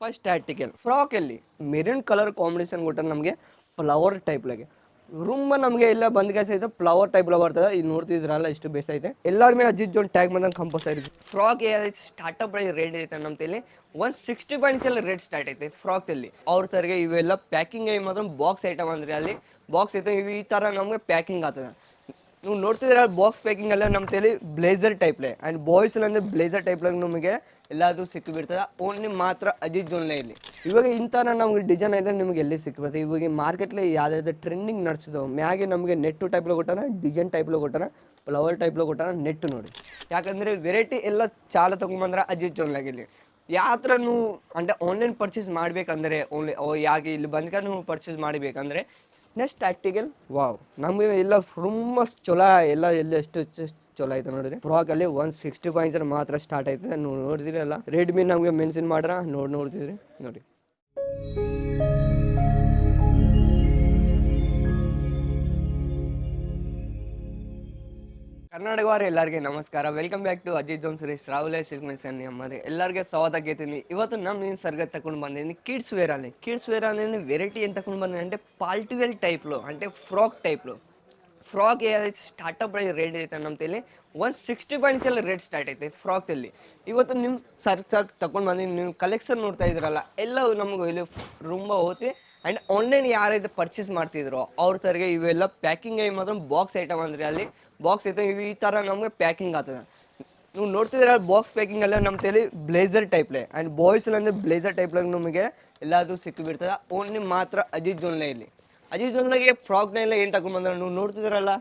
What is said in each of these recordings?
First article ಫ್ರಾಕಲ್ಲಿ ಮೆರಿನ್ colour combination ಕೊಟ್ಟರೆ ನಮಗೆ ಫ್ಲವರ್ ಟೈಪ್ಲಾಗೆ ರೂಮ್ ನಮಗೆ ಎಲ್ಲ ಬಂದ್ ಗ್ಯಾಸ್ ಐತೆ ಫ್ಲವರ್ ಟೈಪ್ ಬರ್ತದೆ. ಇದು ನೋಡ್ತಿದ್ರಲ್ಲ ಇಷ್ಟು ಬೇಸ್ ಐತೆ. ಎಲ್ಲರ ಮೇಲೆ ಅಜಿತ್ ಜೋನ್ ಟ್ಯಾಗ್ ಬಂದಂಗೆ compulsory frock startup price rate ಐತೆ ನಮ್ಮ ತಲೆ. ಒನ್ ಸಿಕ್ಸ್ಟಿ ಪಾಯಿಂಟ್ಸ್ ಎಲ್ಲ ರೇಟ್ ಸ್ಟಾರ್ಟ್ ಐತೆ ಫ್ರಾಕ್ ಅಲ್ಲಿ. ಅವ್ರ ತರಗೆ ಇವೆಲ್ಲ ಪ್ಯಾಕಿಂಗ್ ಮಾತ್ರ ಬಾಕ್ಸ್ ಐಟಮ್ ಅಂದ್ರೆ ಅಲ್ಲಿ. ಬಾಕ್ಸ್ ಐತೆ ಈ ಥರ ನಮಗೆ ಪ್ಯಾಕಿಂಗ್ ಆಗ್ತದೆ. ನೀವು ನೋಡ್ತಿದ್ರೆ ಬಾಕ್ಸ್ ಪ್ಯಾಕಿಂಗ್ ಎಲ್ಲ ನಮ್ಮ ತಲೆ ಬ್ಲೇಸರ್ ಟೈಪ್ಲೆ ಆ್ಯಂಡ್ ಬಾಯ್ಸ್ ಅಂದರೆ ಬ್ಲೇಸರ್ ಟೈಪ್ಲಾಗ ನಮಗೆ ಎಲ್ಲಾದರೂ ಸಿಕ್ಕಿಬಿಡ್ತದೆ ಓನ್ಲಿ ಮಾತ್ರ ಅಜಿತ್ ಜೋನ್ಲೇ ಇಲ್ಲಿ. ಇವಾಗ ಇಂಥ ನಮಗೆ ಡಿಸೈನ್ ಇದ್ದರೆ ನಿಮ್ಗೆ ಎಲ್ಲಿ ಸಿಕ್ಕಿಬಿಡ್ತದೆ ಇವಾಗ ಮಾರ್ಕೆಟ್ಲೆ ಯಾವ್ದಾದ್ರು ಟ್ರೆಂಡಿಂಗ್ ನಡೆಸಿದವು ಮ್ಯಾಗೆ ನಮಗೆ ನೆಟ್ಟು ಟೈಪ್ಲಾಗ ಕೊಟ್ಟಾನ ಡಿಸೈನ್ ಟೈಪ್ಲಾಗ ಕೊಟ್ಟಾನ ಫ್ಲವರ್ ಟೈಪ್ಲಾಗ ಕೊಟ್ಟಾನ ನೆಟ್ಟು ನೋಡಿ. ಯಾಕಂದರೆ ವೆರೈಟಿ ಎಲ್ಲ ಚಾಲ ತೊಗೊಂಬಂದ್ರೆ ಅಜಿತ್ ಜೋನ್ಲಾಗ ಇಲ್ಲಿ ಯಾವ ಥರ ನೀವು, ಅಂದರೆ ಆನ್ಲೈನ್ ಪರ್ಚೇಸ್ ಮಾಡಬೇಕಂದ್ರೆ ಓನ್ಲಿ ಯಾಕೆ ಇಲ್ಲಿ ಬಂದ್ಕ ಪರ್ಚೇಸ್ ಮಾಡಬೇಕಂದ್ರೆ ನೆಕ್ಸ್ಟ್ ಆರ್ಟಿಕಲ್ ವಾವ್ ನಮಗೆ ಎಲ್ಲ ತುಂಬ ಚೊಲೋ, ಎಲ್ಲ ಎಲ್ಲ ಎಷ್ಟು ಚಲೋ ಐತೆ ನೋಡಿರಿ ಫ್ರಾಕ್ ಅಲ್ಲಿ ಒನ್ ಸಿಕ್ಸ್ಟಿ ಪಾಯಿಂಟ್ಸ್ ಮಾತ್ರ ಸ್ಟಾರ್ಟ್ ಆಯ್ತದೆ. ನೋಡಿದ್ರಿ ಅಲ್ಲ ರೆಡ್ಮಿ ನಮಗೆ ಮೆನ್ಷನ್ ಮಾಡ್ರ, ನೋಡಿ ನೋಡ್ತಿದ್ರಿ. ನೋಡಿ. ಕರ್ನಾಟಕವಾರ ಎಲ್ಲರಿಗೆ ನಮಸ್ಕಾರ welcome back to Ajith zone Suresh Rahul silk mansion ಅಮ್ಮರಿ ಎಲ್ಲರಿಗೆ ಸ್ವಾಗತ ಕೇಳ್ತೀನಿ ಇವತ್ತು ನಮ್ಮ ನೀನು ಸರ್ಗ ತಗೊಂಡು ಬಂದಿದ್ದೀನಿ ಕಿಡ್ಸ್ ವೇರ್ ಅಲ್ಲಿ ಕಿಡ್ಸ್ ವೇರ್ ಅಲ್ಲಿ ವೆರೈಟಿ ಏನು ತಗೊಂಡು ಬಂದಿದ್ದೀನಿ అంటే ಪಾಲ್ಟಿವೆಲ್ ಟೈಪ್ಲು అంటే ಫ್ರಾಕ್ ಟೈಪ್ಲು ಫ್ರಾಕ್ ಸ್ಟಾರ್ಟಪ್ ಪ್ರೈಸ್ ರೇಟ್ ಐತೆ ನಮ್ಮ ತಲೆ ಒನ್ ಸಿಕ್ಸ್ಟಿ ಪಾಯಿಂಟ್ಸ್ ಎಲ್ಲ ರೇಟ್ ಸ್ಟಾರ್ಟ್ ಐತೆ ಫ್ರಾಕಲ್ಲಿ ಇವತ್ತು ನಿಮ್ಮ ಸರ್ಚಾಗಿ ತಗೊಂಡು ಬಂದು ನೀವು ಕಲೆಕ್ಷನ್ ನೋಡ್ತಾ ಇದ್ರಲ್ಲ ಎಲ್ಲ ನಮ್ಗೆ ಇಲ್ಲಿ ತುಂಬ ಹೋತಿ ಆ್ಯಂಡ್ ಆನ್ಲೈನ್ ಯಾರೈತೆ ಪರ್ಚೇಸ್ ಮಾಡ್ತಿದ್ರು, ಅವ್ರ ತರಗೆ ಇವೆಲ್ಲ ಪ್ಯಾಕಿಂಗ್ ಐ ಮಾತ್ರ ಬಾಕ್ಸ್ ಐಟಮ್ ಅಂದ್ರೆ ಅಲ್ಲಿ ಬಾಕ್ಸ್ ಐತೆ ಈ ಥರ ನಮಗೆ ಪ್ಯಾಕಿಂಗ್ ಆಗ್ತದೆ. ನೀವು ನೋಡ್ತಿದ್ರೆ ಬಾಕ್ಸ್ ಪ್ಯಾಕಿಂಗ್ ಎಲ್ಲ ನಮ್ಮ ತಲೆ ಬ್ಲೇಸರ್ ಟೈಪ್ಲೆ ಆ್ಯಂಡ್ ಬಾಯ್ಸ್ ಅಂದರೆ ಬ್ಲೇಸರ್ ಟೈಪ್ಲಾಗ ನಮಗೆ ಎಲ್ಲಾದರೂ ಸಿಕ್ಕಿಬಿಡ್ತದೆ ಓನ್ಲಿ ಮಾತ್ರ ಅಜಿತ್ ಜೋನ್ಲೇ ಇಲ್ಲಿ. ಅಜಿತ್ ಜೋನ್ಲಾಗೆ ಫ್ರಾಕ್ನ ಎಲ್ಲ ಏನು ತಗೊಂಡ್ಬಂದ್ರೆ ನೀವು ನೋಡ್ತಿದ್ರಲ್ಲ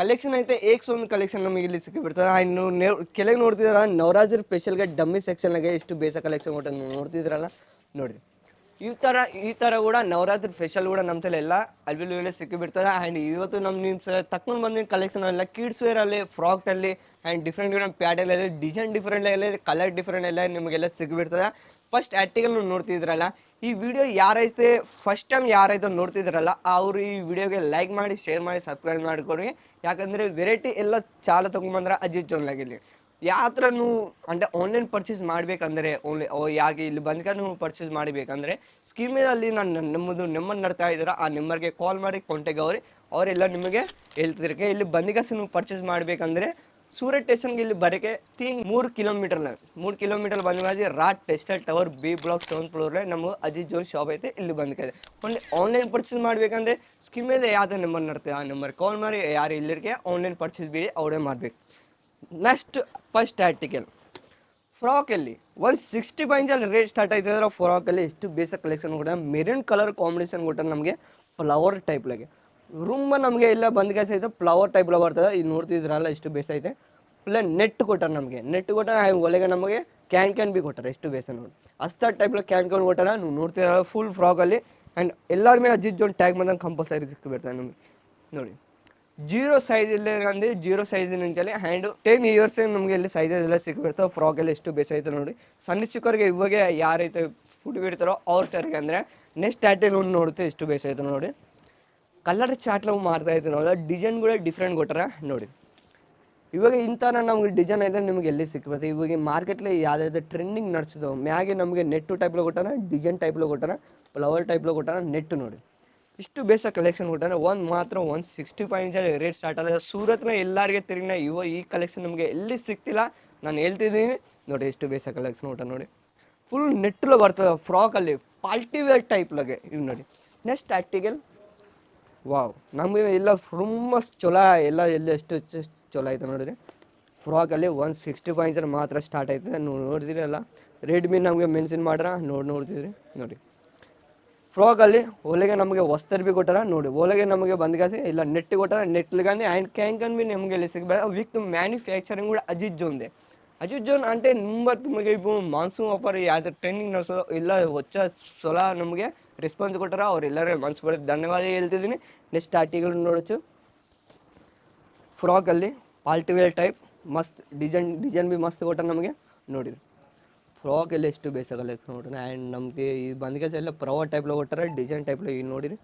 ಕಲೆಕ್ಷನ್ ಐತೆ, ಏಕ್ಸ್ ಒಂದು ಕಲೆಕ್ಷನ್ ನಮಗೆ ಇಲ್ಲಿ ಸಿಕ್ಕಿಬಿಡ್ತದೆ ನೀವು ನೀವು ಕೆಳಗೆ ನೋಡ್ತಿದ್ರ ನವರಾಜರ್ ಸ್ಪೆಷಲ್ಗೆ ಡಮ್ಮಿ ಸೆಕ್ಷನ್ಗೆ ಎಷ್ಟು ಬೇಸ ಕಲೆಕ್ಷನ್ ಕೊಟ್ಟು ನೋಡ್ತಿದ್ರಲ್ಲ ನೋಡಿರಿ. ಈ ಥರ ಈ ಥರ ಕೂಡ ನವರಾತ್ರಿ ಸ್ಪೆಷಲ್ ಕೂಡ ನಮ್ಮ ತಲೆ ಎಲ್ಲ ಅಲ್ಲಿ ಸಿಕ್ಕಿ ಸಿಕ್ಕಿಬಿಡ್ತದೆ. ಆ್ಯಂಡ್ ಇವತ್ತು ನಮ್ಮ ನಿಮ್ಮ ತಕ್ಕೊಂಡು ಬಂದಿನ ಕಲೆಕ್ಷನ್ ಎಲ್ಲ ಕಿಡ್ಸ್ ವೇರಲ್ಲಿ ಫ್ರಾಕ್ಟಲ್ಲಿ ಆ್ಯಂಡ್ ಡಿಫ್ರೆಂಟ್ ಡಿಫ್ರೆಂಟ್ ಅಲ್ಲಿ ಡಿಸೈನ್ ಡಿಫ್ರೆಂಟ್ ಎಲ್ಲ ಕಲರ್ ಡಿಫ್ರೆಂಟ್ ಎಲ್ಲ ನಿಮಗೆಲ್ಲ ಸಿಕ್ಕಿಬಿಡ್ತದೆ. ಫಸ್ಟ್ ಆರ್ಟಿಕಲ್ ನೋಡ್ತಿದ್ರಲ್ಲ, ಈ ವಿಡಿಯೋ ಯಾರೈತೆ ಫಸ್ಟ್ ಟೈಮ್ ಯಾರೈತೆ ನೋಡ್ತಿದ್ರಲ್ಲ, ಅವರು ಈ ವಿಡಿಯೋಗೆ ಲೈಕ್ ಮಾಡಿ ಶೇರ್ ಮಾಡಿ ಸಬ್ಸ್ಕ್ರೈಬ್ ಮಾಡ್ಕೊಡಿ. ಯಾಕಂದರೆ ವೆರೈಟಿ ಎಲ್ಲ ಚಾಲ ತೊಗೊಂಬಂದ್ರೆ ಅಜಿತ್ ಜೋನ್ಲಾಗಿಲ್ಲಿ ಯಾತ್ರ ನೀವು ಅಂದರೆ ಆನ್ಲೈನ್ ಪರ್ಚೇಸ್ ಮಾಡಬೇಕಂದ್ರೆ ಓನ್ಲಿ ಯಾಕೆ ಇಲ್ಲಿ ಬಂದ್ಕ ನೀವು ಪರ್ಚೇಸ್ ಮಾಡಬೇಕಂದ್ರೆ ಸ್ಕೀಮ್ ಅಲ್ಲಿ ನಾನು ನಮ್ಮದು ನಂಬರ್ ನಡ್ತಾ ಇದ್ದೀರಾ, ಆ ನಂಬರ್ಗೆ ಕಾಲ್ ಮಾಡಿ ಕಾಂಟ್ಯಾಕ್ಟ್ ಅವ್ರಿ, ಅವರೆಲ್ಲ ನಿಮಗೆ ಹೇಳ್ತಿರ್ಕೆ ಇಲ್ಲಿ ಬಂದಿಗಾಸ ನೀವು ಪರ್ಚೇಸ್ ಮಾಡಬೇಕಂದ್ರೆ ಸೂರತ್ ಸ್ಟೇಷನ್ಗೆ ಇಲ್ಲಿ ಬರೋಕ್ಕೆ ತೀನ್ ಮೂರು ಕಿಲೋಮೀಟರ್ ಮೂರು ಕಿಲೋಮೀಟರ್ ಬಂದ ರಾಟ್ ಟೆಸ್ಟಲ್ ಟವರ್ ಬಿ ಬ್ಲಾಕ್ ಸೆವೆನ್ ಫ್ಲೋರ್ಲೆ ನಮ್ಮ ಅಜಿತ್ ಜೋನ್ ಶಾಪ್ ಐತೆ, ಇಲ್ಲಿ ಬಂದಿದೆ ಒಂದು ಆನ್ಲೈನ್ ಪರ್ಚೇಸ್ ಮಾಡಬೇಕಂದ್ರೆ ಸ್ಕೀಮ್ ಯಾವುದೇ ಯಾವ್ದು ನಂಬರ್ ನಡ್ತದೆ ಆ ನಂಬರ್ ಕಾಲ್ ಮಾಡಿ, ಯಾರು ಇಲ್ಲಿರ್ಗೆ ಆನ್ಲೈನ್ ಪರ್ಚೇಸ್ ಬಿಡಿ ಅವರೇ ಮಾಡಬೇಕು. ನೆಕ್ಸ್ಟ್ ಫಸ್ಟ್ ಆರ್ಟಿಕಲ್ ಫ್ರಾಕಲ್ಲಿ ಒನ್ ಸಿಕ್ಸ್ಟಿ ಪೈಂಜಲ್ಲಿ ರೇಟ್ ಸ್ಟಾರ್ಟ್ ಆಯ್ತಂದ್ರೆ ಫ್ರಾಕಲ್ಲಿ ಎಷ್ಟು ಬೇಸಿಕ್ ಕಲೆಕ್ಷನ್ ಕೊಟ್ಟರೆ ಮೆರಿನ್ ಕಲರ್ ಕಾಂಬಿನೇಷನ್ ಕೊಟ್ಟರೆ ನಮಗೆ ಫ್ಲವರ್ ಟೈಪ್ಲಾಗೆ ರೂಮ್ ನಮಗೆ ಎಲ್ಲ ಬಂದ್ ಕೆಲಸ ಐತೆ ಫ್ಲವರ್ ಟೈಪ್ಲ ಬರ್ತದೆ. ಇದು ನೋಡ್ತಿದ್ರಲ್ಲ ಎಷ್ಟು ಬೇಸ್ ಐತೆ. ಇಲ್ಲ ನೆಟ್ ಕೊಟ್ಟಾರೆ ನಮಗೆ. ನೆಟ್ ಕೊಟ್ಟಾರೆ ಒಲೆಗೆ ನಮಗೆ ಕ್ಯಾನ್ ಕ್ಯಾನ್ ಬಿ ಕೊಟ್ಟಾರೆ ಎಷ್ಟು ಬೇಸ ನೋಡಿ. ಅಸ್ತ ಟೈಪ್ಲ ಕ್ಯಾನ್ ಕ್ಯಾನ್ ಕೊಟ್ಟಾರ, ನೀವು ನೋಡ್ತಿರಲ್ಲ ಫುಲ್ ಫ್ರಾಕಲ್ಲಿ ಆ್ಯಂಡ್ ಎಲ್ಲರ ಮೇಲೆ ಜೋನ್ ಟ್ಯಾಗ್ ಬಂದಂಗೆ ಕಂಪಲ್ಸರಿ ಸಿಕ್ಕಿಬಿಡ್ತಾರೆ ನಮಗೆ. ನೋಡಿ. ಜೀರೋ ಸೈಜ್ ಇಲ್ಲ ಅಂದರೆ ಜೀರೋ ಸೈಜಿನಿಂದಲೇ ಹ್ಯಾಂಡ್ ಟೆನ್ ಇಯರ್ಸ್ ನಮಗೆ ಇಲ್ಲಿ ಸೈಜ್ ಎಲ್ಲ ಸಿಕ್ಬಿಡ್ತಾವೆ. ಫ್ರಾಕ್ ಎಲ್ಲ ಎಷ್ಟು ಬೇಸಾಯ್ತು ನೋಡಿ. ಸಣ್ಣ ಚಿಕ್ಕವರಿಗೆ ಇವಾಗೆ ಯಾರೈತೆ ಫುಡ್ ಬಿಡ್ತಾರೋ ಅವ್ರ ತರಗೆ ಅಂದರೆ ನೆಕ್ಸ್ಟ್ ಟ್ಯಾಟಲ್ ಒಂದು ನೋಡುತ್ತೆ ಎಷ್ಟು ಬೇಸಾಯ್ತು ನೋಡಿ. ಕಲರ್ ಚಾಟ್ಲವು ಮಾಡ್ತಾ ಇದ್ದೀವಿ ನೋಡಿ. ಡಿಸೈನ್ ಕೂಡ ಡಿಫ್ರೆಂಟ್ ಕೊಟ್ಟಾರ ನೋಡಿ. ಇವಾಗ ಇಂಥ ನಮ್ಗೆ ಡಿಸೈನ್ ಆಯ್ತು ನಿಮ್ಗೆ ಎಲ್ಲಿ ಸಿಕ್ಬಿಡುತ್ತೆ? ಇವಾಗ ಮಾರ್ಕೆಟ್ಲಿ ಯಾವ್ದು ಟ್ರೆಂಡಿಂಗ್ ನಡೆಸಿದ್ವು ಮ್ಯಾಗೆ ನಮಗೆ ನೆಟ್ಟು ಟೈಪ್ಲೋ ಕೊಟ್ಟಾರ ಡಿಸೈನ್ ಟೈಪ್ಲೋ ಕೊಟ್ಟಾರ ಫ್ಲವರ್ ಟೈಪ್ಲೋ ಕೊಟ್ಟಾರ ನೆಟ್ಟು ನೋಡಿ. ಇಷ್ಟು ಬೇಸ ಕಲೆಕ್ಷನ್ ಕೊಟ್ಟರೆ. ಒಂದು ಮಾತ್ರ ಒಂದು ಸಿಕ್ಸ್ಟಿ ಫೈವ್ ಇಂಚಲ್ಲಿ ರೇಟ್ ಸ್ಟಾರ್ಟ್ ಆದ ಸೂರತ್ನ ಎಲ್ಲರಿಗೆ ತಿರುಗಿನ ಇವ ಈ ಕಲೆಕ್ಷನ್ ನಮಗೆ ಎಲ್ಲಿ ಸಿಗ್ತಿಲ್ಲ ನಾನು ಹೇಳ್ತಿದ್ದೀನಿ. ನೋಡಿ ಎಷ್ಟು ಬೇಸ ಕಲೆಕ್ಷನ್ ಊಟ ನೋಡಿ. ಫುಲ್ ನೆಟ್ಟಲು ಬರ್ತದೆ ಫ್ರಾಕಲ್ಲಿ ಟೈಪ್ ಟೈಪ್ಲಾಗೆ ಇವು ನೋಡಿ. ನೆಕ್ಸ್ಟ್ ಆರ್ಟಿಕಲ್ ವಾವ್ ನಮಗೆ ಎಲ್ಲ ತುಂಬ ಚಲೋ ಎಲ್ಲ ಎಲ್ಲ ಎಷ್ಟು ಚಲೋ ಐತೆ ನೋಡಿರಿ ಫ್ರಾಕಲ್ಲಿ ಒಂದು ಸಿಕ್ಸ್ಟಿ ಪಾಯಿಂಟ್ಸ್ ಮಾತ್ರ ಸ್ಟಾರ್ಟ್ ಆಯ್ತದೆ. ನೋಡಿದ್ರಿ ನೋಡಿದಿರಿ ಅಲ್ಲ ರೆಡ್ಮಿ ನಮಗೆ ಮೆನ್ಷನ್ ಮಾಡ್ರ. ನೋಡಿ, ನೋಡ್ತಿದ್ರಿ. ನೋಡಿ. ಫ್ರಾಕಲ್ಲಿ ಒಳಗೆ ನಮಗೆ ವಸ್ತರ್ ಬಿ ಕೊಟ್ಟಾರ ನೋಡಿ ಒಳಗೆ ನಮಗೆ ಬಂದ್ಗಾಸಿ ಇಲ್ಲ ನೆಟ್ ಕೊಟ್ಟಾರ ನೆಟ್ಲಿಗಾನೆ ಆ್ಯಂಡ್ ಕ್ಯಾಂಕನ್ ಬಿ ನಮಗೆ ಇಲ್ಲಿ ಸಿಗಬೇಡ ವಿತ್ ಮ್ಯಾನುಫ್ಯಾಕ್ಚರಿಂಗ್ ಕೂಡ ಅಜಿತ್ ಜೋನ್ದೆ ಅಜಿತ್ ಜೋನ್ అంటే number ನಮಗೆ ఇప్పుడు ಮಾನ್ಸೂನ್ ಆಫರ್ ಯಾವ್ದು ಟ್ರೆಂಡಿಂಗ್ ನಡೆಸೋ ಇಲ್ಲ ಹೊಚ್ಚ ಸಲ ನಮಗೆ ರೆಸ್ಪಾನ್ಸ್ ಕೊಟ್ಟಾರ ಅವರೆಲ್ಲರೂ ಮನ್ಸು ಬರೋದು ಧನ್ಯವಾದ ಹೇಳ್ತಿದ್ದೀನಿ ನೆಕ್ಸ್ಟ್ ಆರ್ಟಿಕಲ್ ನೋಡೋಚು ಫ್ರಾಕಲ್ಲಿ ಪಾಲ್ಟಿವೇರ್ ಟೈಪ್ ಮಸ್ತ್ ಡಿಸೈನ್ ಡಿಸೈನ್ ಬಿ ಮಸ್ತ್ ಕೊಟ್ಟ ನಮಗೆ ನೋಡಿರಿ ಫ್ರಾಕ್ ಎಲ್ಲ ಎಷ್ಟು ಬೇಸ ಕಲೆಕ್ಷನ್ ನೋಡ್ರಿ. ಆ್ಯಂಡ್ ನಮಗೆ ಈ ಬಂದ್ಗೆಸ್ ಎಲ್ಲ ಪ್ರವರ್ ಟೈಪ್ಲ ಕೊಟ್ಟಾರೆ ಡಿಸೈನ್ ಟೈಪ್ಲ ಈಗ ನೋಡಿರಿ.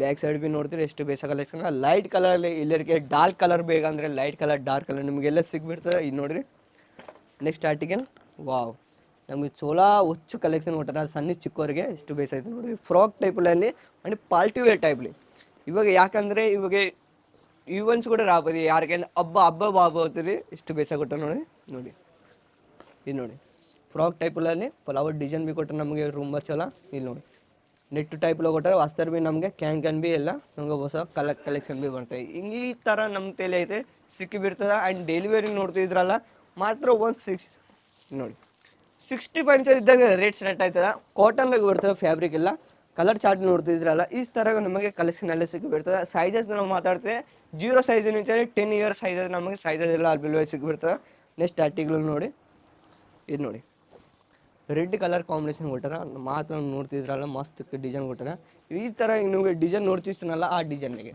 ಬ್ಯಾಕ್ ಸೈಡ್ ಬಿ ನೋಡ್ತೀರಿ ಎಷ್ಟು ಬೇಸ ಕಲೆಕ್ಷನ್ ಲೈಟ್ ಕಲರಲ್ಲಿ ಇಲ್ಲರಿಗೆ ಡಾರ್ಕ್ ಕಲರ್ ಬೇಕಂದ್ರೆ ಲೈಟ್ ಕಲರ್ ಡಾರ್ಕ್ ಕಲರ್ ನಿಮಗೆಲ್ಲ ಸಿಗ್ಬಿಡ್ತದೆ ಇದು ನೋಡಿರಿ. ನೆಕ್ಸ್ಟ್ ಆರ್ಟಿಕಲ್ ವಾವ್ ನಮಗೆ ಚೋಲಾ ಹುಚ್ಚು ಕಲೆಕ್ಷನ್ ಕೊಟ್ಟಾರ. ಸಣ್ಣ ಚಿಕ್ಕವರಿಗೆ ಎಷ್ಟು ಬೇಸೈತೆ ನೋಡಿ ಫ್ರಾಕ್ ಟೈಪಲ್ಲಿ ಅಂಡ್ ಪಾಲ್ಟಿ ವೇರ್ ಟೈಪ್ಲಿ ಇವಾಗ ಯಾಕಂದರೆ ಇವಾಗ ಈವೆಂಟ್ಸ್ ಕೂಡ ರಾಬೋದು ಯಾರಿಗೆ ಹಬ್ಬ ಹಬ್ಬ ಬಾಬು ಹೋಗ್ತೀರಿ ಎಷ್ಟು ಬೇಸ ಕೊಟ್ಟ ನೋಡಿ ನೋಡಿ. ಇದು ನೋಡಿ. ಫ್ರಾಕ್ ಟೈಪಲ್ಲಿ ಫ್ಲವರ್ ಡಿಸೈನ್ ಬಿ ಕೊಟ್ಟರೆ ನಮಗೆ ತುಂಬ ಚಲೋ ಇಲ್ಲಿ ನೋಡಿ. ನೆಟ್ ಟೈಪ್ಲೋ ಕೊಟ್ಟರೆ ವಸ್ತರ್ ಬಿ ನಮಗೆ ಕ್ಯಾನ್ ಕ್ಯಾನ್ ಬಿ ಎಲ್ಲ ನಮಗೆ ಹೊಸ ಕಲ ಕಲೆಕ್ಷನ್ ಬಿ ಬರ್ತವೆ ಹಿಂಗೆ ಈ ಥರ ನಮ್ಮ ತಲೆ ಐತೆ, ಸಿಕ್ಕಿ ಬಿಡ್ತದೆ. ಆ್ಯಂಡ್ ಡೆಲಿವರಿ ನೋಡ್ತಿದ್ರಲ್ಲ ಮಾತ್ರ ಒಂದು ಸಿಕ್ಸ್ ನೋಡಿ. ಸಿಕ್ಸ್ಟಿ ಪಾಯಿಂಟ್ಸ್ ಇದ್ದಂಗೆ ರೇಟ್ ಸ್ಟಾರ್ಟ್ ಆಯ್ತದ ಕಾಟನ್ದಾಗ ಬರ್ತದೆ ಫ್ಯಾಬ್ರಿಕ್ ಎಲ್ಲ ಕಲರ್ ಚಾರ್ಟ್ ನೋಡ್ತಿದ್ರಲ್ಲ ಈ ಥರ ನಮಗೆ ಕಲೆಕ್ಷನ್ ಎಲ್ಲ ಸಿಕ್ಕಿ ಬಿಡ್ತದೆ. ಸೈಜಸ್ ನಾವು ಮಾತಾಡ್ತೇವೆ ಜೀರೋ ಸೈಜಿನಿಂದ ಟೆನ್ ಇಯರ್ ಸೈಜಸ್ ನಮಗೆ ಸೈಜಸ್ ಎಲ್ಲ ಅಲ್ಲಿ ಸಿಕ್ಕಿಬಿಡ್ತದೆ ನೆಕ್ಸ್ಟ್ ಆರ್ಟಿಕಲ್ ನೋಡಿ, ಇದು ನೋಡಿ. ರೆಡ್ ಕಲರ್ ಕಾಂಬಿನೇಷನ್ ಕೊಟ್ಟಾರ. ಮಾತ್ರ ನೋಡ್ತಿದ್ರಲ್ಲ, ಮಸ್ತ್ ಡಿಸೈನ್ ಕೊಟ್ಟಾರ. ಈ ಥರ ನಿಮಗೆ ಡಿಸೈನ್ ನೋಡ್ತಿರ್ತೀನಲ್ಲ ಆ ಡಿಸೈನ್ಗೆ.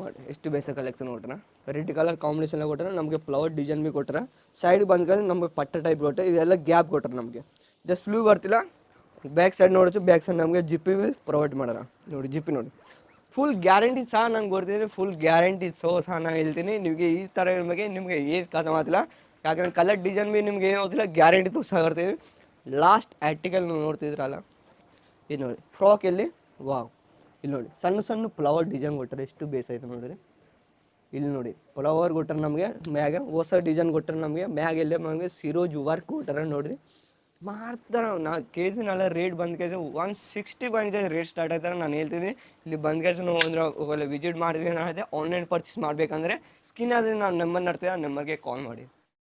ಮಾಡಿ ಎಷ್ಟು ಬೇಸ ಕಲೆಕ್ಷನ್ ಕೊಟ್ಟಾರ. ರೆಡ್ ಕಲರ್ ಕಾಂಬಿನೇಷನ್ ಕೊಟ್ಟಾರ, ನಮಗೆ ಫ್ಲವರ್ ಡಿಸೈನ್ ಭೀ ಕೊಟ್ಟಾರ. ಸೈಡ್ ಬಂದ್ಕೊಂಡು ನಮಗೆ ಪಟ್ಟ ಟೈಪ್ ಕೊಟ್ಟರೆ, ಇದೆಲ್ಲ ಗ್ಯಾಪ್ ಕೊಟ್ಟಾರ ನಮಗೆ. ಜಸ್ಟ್ ಬ್ಲೂ ಬರ್ತಿಲ್ಲ. ಬ್ಯಾಕ್ ಸೈಡ್ ನೋಡೋದು ಬ್ಯಾಕ್ ಸೈಡ್ ನಮಗೆ ಜಿಪ್ಪಿ ಬಿ ಪ್ರೊವೈಡ್ ಮಾಡೋಣ ನೋಡಿ ಜಿಪ್ಪಿ ನೋಡಿ. ಫುಲ್ ಗ್ಯಾರಂಟಿ ಸಹ ನಂಗೆ ಬರ್ತೀನಿ ಫುಲ್ ಗ್ಯಾರಂಟಿ ಸೋ ಸಹ ನಾನು ಹೇಳ್ತೀನಿ. ನಿಮಗೆ ಈ ಥರ ಬಗ್ಗೆ ನಿಮಗೆ ಏನು ಮಾತಿಲ್ಲ ಯಾಕಂದ್ರೆ ಕಲರ್ ಡಿಸೈನ್ ಭೀ ನಿಮ್ಗೆ ಏನು ಹೋಗಿಲ್ಲ ಗ್ಯಾರಂಟಿ ಕೊಡ್ತೀವಿ ಲಾಸ್ಟ್ ಆರ್ಟಿಕಲ್ ನೀವು ನೋಡ್ತಿದ್ರಲ್ಲ? ಇದು ನೋಡಿ ಫ್ರಾಕ್ ಎಲ್ಲಿ ವಾವ್ ಇಲ್ಲಿ ನೋಡಿ, ಸಣ್ಣ ಸಣ್ಣ ಫ್ಲವರ್ ಡಿಸೈನ್ ಕೊಟ್ಟರೆ ಎಷ್ಟು ಬೇಸಾಯ್ತು ನೋಡ್ರಿ ಇಲ್ಲಿ ನೋಡಿ ಫ್ಲವರ್ ಕೊಟ್ಟರೆ ನಮಗೆ ಮ್ಯಾಗ, ಹೊಸ ಡಿಸೈನ್ ಕೊಟ್ಟರೆ ನಮಗೆ ಮ್ಯಾಗ ಎಲ್ಲೇ ನಮಗೆ ಸಿರೋಜ್ ವರ್ಕ್ ಕೊಟ್ಟರೆ ನೋಡಿರಿ. ಮಾಡ್ತಾರೆ ನಾ ಕೇಳ್ತೀನಲ್ಲ ರೇಟ್ ಬಂದ ಕೇಸ ಒನ್ ಸಿಕ್ಸ್ಟಿ ಬಂದ ರೇಟ್ ಸ್ಟಾರ್ಟ್ ಆಯ್ತಾರೆ ನಾನು ಹೇಳ್ತೀನಿ ಇಲ್ಲಿ ಬಂದ ಕೇಸ ನಾವು ಅಂದ್ರೆ ವಿಸಿಟ್ ಮಾಡಿದ್ವಿ ಅಂತ ಆನ್ಲೈನ್ ಪರ್ಚೇಸ್ ಮಾಡಬೇಕಂದ್ರೆ ಸ್ಕಿನ್ ಆದರೆ ನಾನು ನಂಬರ್ ನಡ್ತೀವಿ ಆ ನಂಬರ್ಗೆ ಕಾಲ್ ಮಾಡಿ.